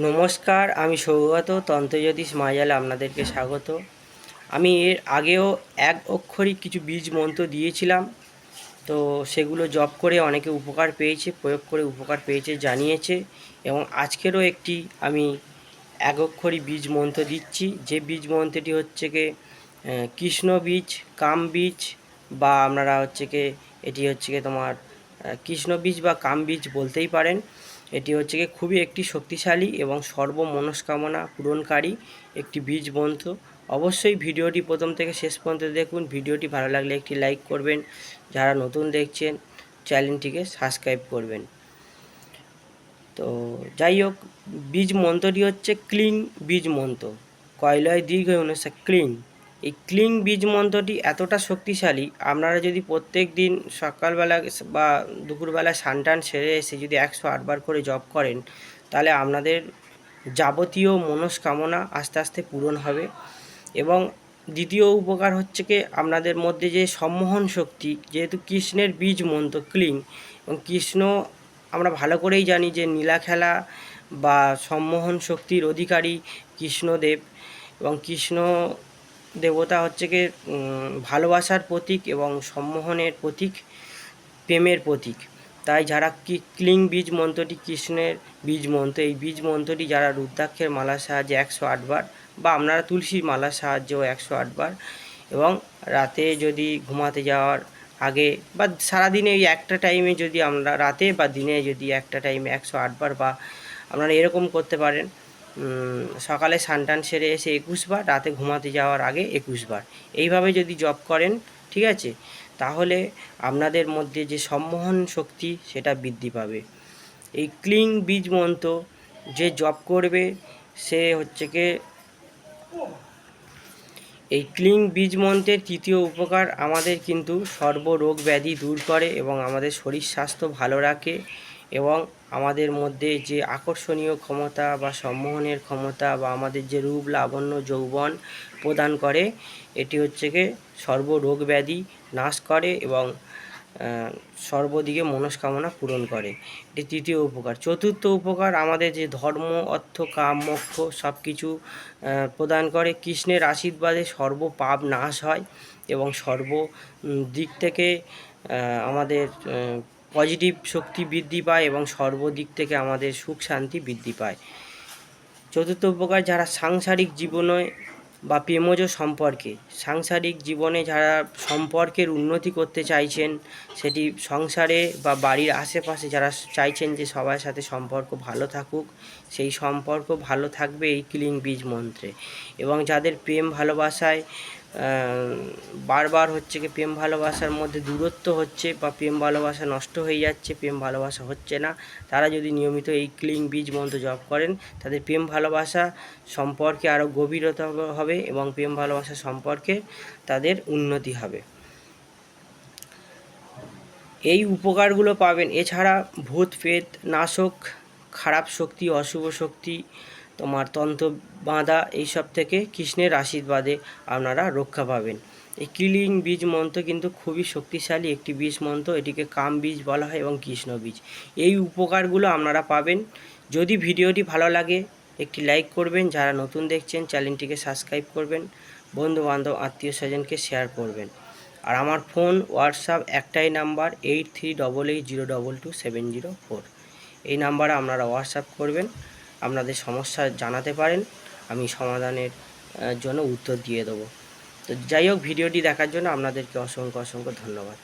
নমস্কার, আমি সৌগত, তন্ত্রজ্যোতিষ মায়ালে আপনাদেরকে স্বাগত। আমি এর আগেও এক অক্ষরিক কিছু বীজ মন্ত্র দিয়েছিলাম, তো সেগুলো জপ করে অনেকে উপকার পেয়েছে, প্রয়োগ করে উপকার পেয়েছে, জানিয়েছে, এবং আজকেরও একটি আমি এক অক্ষরী বীজ মন্ত্র দিচ্ছি। যে বীজ মন্ত্রটি হচ্ছে কি কৃষ্ণ বীজ, কাম বীজ, বা আপনারা হচ্ছে কি, এটি হচ্ছে কি তোমার কৃষ্ণ বীজ বা কাম বীজ বলতেই পারেন। এটি হচ্ছে কি খুবই একটি শক্তিশালী এবং সর্ব মনস্কামনা পূরণকারী একটি বীজ মন্ত্র অবশ্যই ভিডিওটি প্রথম থেকে শেষ পর্যন্ত দেখুন। ভিডিওটি ভালো লাগলে একটি লাইক করবেন। যারা নতুন দেখছেন, চ্যানেলটিকে সাবস্ক্রাইব করবেন। তো যাই হোক বীজ মন্ত্রটি হচ্ছে ক্লিং বীজ মন্ত্র কয়লয় দীর্ঘ অনুসা ক্লিং এই ক্লিং বীজ মন্ত্রটি এতটা শক্তিশালী, আপনারা যদি প্রত্যেক দিন সকালবেলা বা দুপুরবেলা সানটান সেরে এসে যদি একশো আটবার করে জপ করেন, তাহলে আপনাদের যাবতীয় মনস্কামনা আস্তে আস্তে পূরণ হবে। এবং দ্বিতীয় উপকার হচ্ছে কি, আপনাদের মধ্যে যে সম্মোহন শক্তি, যেহেতু কৃষ্ণের বীজ মন্ত্র ক্লিং, এবং কৃষ্ণ আমরা ভালো করেই জানি যে নীলা খেলা বা সম্মোহন শক্তির অধিকারী কৃষ্ণদেব, এবং কৃষ্ণ দেবতা হচ্ছে কি ভালোবাসার প্রতীক এবং সম্মোহনের প্রতীক, প্রেমের প্রতীক। তাই যারা কি, ক্লিং বীজ মন্ত্রটি, কৃষ্ণের বীজ মন্ত্র, এই বীজ মন্ত্রটি যারা রুদ্রাক্ষের মালার সাহায্যে একশো আটবার বা আপনারা তুলসীর মালার সাহায্যেও একশো আটবার এবং রাতে যদি ঘুমাতে যাওয়ার আগে বা সারাদিনে এই একটা টাইমে যদি আমরা, রাতে বা দিনে যদি একটা টাইমে একশো আটবার বা আপনারা এরকম করতে পারেন। সকালে সানটান সেরে এসে একুশ বার রাতে ঘুমাতে যাওয়ার আগে একুশ বার এইভাবে যদি জব করেন, ঠিক আছে? তাহলে আপনাদের মধ্যে যে সম্মোহন শক্তি, সেটা বৃদ্ধি পাবে। এই ক্লিং বীজ মন্ত্র, যে জব করবে, সে হচ্ছে কি? এই ক্লিং বীজ মন্ত্রের তৃতীয় উপকার আমাদের কিন্তু সর্বরোগ ব্যাধি দূর করে এবং আমাদের শরীর স্বাস্থ্য ভালো রাখে এবং আমাদের মধ্যে যে আকর্ষণীয় ক্ষমতা বা সম্মোহনের ক্ষমতা বা আমাদের যে রূপ লাবণ্য যৌবন প্রদান করে, এটি হচ্ছে কি সর্বরোগ ব্যাধি নাশ করে এবং সর্বদিকে মনস্কামনা পূরণ করে। এটি তৃতীয় উপকার। চতুর্থ উপকার, আমাদের যে ধর্ম, অর্থ, কাম, মোক্ষ সব কিছু প্রদান করে। কৃষ্ণের আশীর্বাদে সর্ব পাপ নাশ হয় এবং সর্ব দিক থেকে আমাদের পজিটিভ শক্তি বৃদ্ধি পায় এবং সর্বদিক থেকে আমাদের সুখ শান্তি বৃদ্ধি পায়। চতুর্থ উপকার, যারা সাংসারিক জীবনে বা প্রেমজ সম্পর্কে, সাংসারিক জীবনে যারা সম্পর্কের উন্নতি করতে চাইছেন, সেটি সংসারে বা বাড়ির আশেপাশে যারা চাইছেন যে সবার সাথে সম্পর্ক ভালো থাকুক, সেই সম্পর্ক ভালো থাকবে এই ক্লিং বীজ মন্ত্রে। এবং যাদের প্রেম ভালোবাসায় বারবার হচ্ছে কি প্রেম ভালোবাসার মধ্যে দূরত্ব হচ্ছে বা প্রেম ভালোবাসা নষ্ট হয়ে যাচ্ছে, প্রেম ভালোবাসা হচ্ছে না। তারা যদি নিয়মিত এই ক্লিং বীজ মন্ত্র জপ করেন, তাদের প্রেম ভালোবাসা সম্পর্কে আরও গভীরতা হবে এবং প্রেম ভালোবাসা সম্পর্কে তাদের উন্নতি হবে। এই উপকারগুলো পাবেন। এছাড়া ভূত, প্রেত, নাশক খারাপ শক্তি, অশুভ শক্তি, তোমার তন্ত্র বাঁধা, এইসব থেকে কৃষ্ণের আশীর্বাদে আপনারা রক্ষা পাবেন। এই কিলিং বীজ মন্ত্র কিন্তু খুবই শক্তিশালী একটি বীজ মন্ত্র। এটিকে কাম বীজ বলা হয় এবং কৃষ্ণ বীজ। এই উপকারগুলো আপনারা পাবেন। যদি ভিডিওটি ভালো লাগে, একটি লাইক করবেন। যারা নতুন দেখছেন, চ্যানেলটিকে সাবস্ক্রাইব করবেন। বন্ধু বান্ধব আত্মীয় স্বজনকে শেয়ার করবেন। আর আমার ফোন, হোয়াটসঅ্যাপ একটাই number, eight three double eight zero double two seven zero four. এই নাম্বারে আপনারা হোয়াটসঅ্যাপ করবেন, আপনাদের সমস্যা জানাতে পারেন, আমি সমাধানের জন্য উত্তর দিয়ে দেবো। তো যাই হোক, ভিডিওটি দেখার জন্য আপনাদেরকে অসংখ্য অসংখ্য ধন্যবাদ।